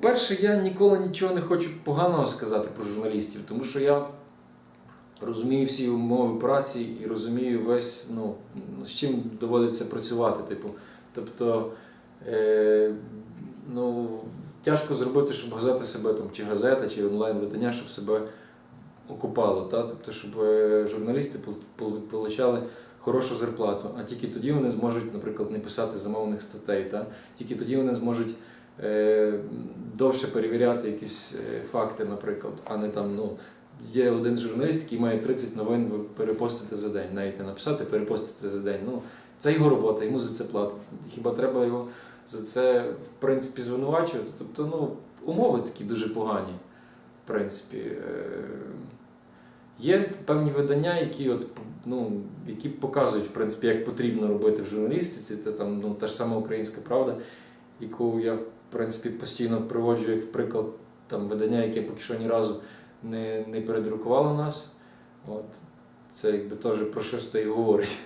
По-перше, я ніколи нічого не хочу поганого сказати про журналістів, тому що я розумію всі умови праці і розумію весь, ну, з чим доводиться працювати. Типу. Тобто, е, ну, тяжко зробити, щоб газета себе там, чи газета, чи онлайн-видання, щоб себе окупало. Та? Тобто, щоб е, журналісти отримали хорошу зарплату. А тільки тоді вони зможуть, наприклад, не писати замовних статей. Та? Тільки тоді вони зможуть довше перевіряти якісь е, факти, наприклад, а не там, ну. Є один журналіст, який має 30 новин перепостити за день, навіть не написати, перепостити за день. Ну, це його робота, йому за це платять. Хіба треба його за це, в принципі, звинувачувати? Тобто, ну, умови такі дуже погані, в принципі. Е, Є певні видання, які, от, ну, які показують, в принципі, як потрібно робити в журналістиці. Це там, ну, та ж сама українська правда, яку я, в принципі, постійно приводжу як приклад там, видання, яке поки що ні разу не, не передрукувало нас. От. Це якби теж про щось то і говорить.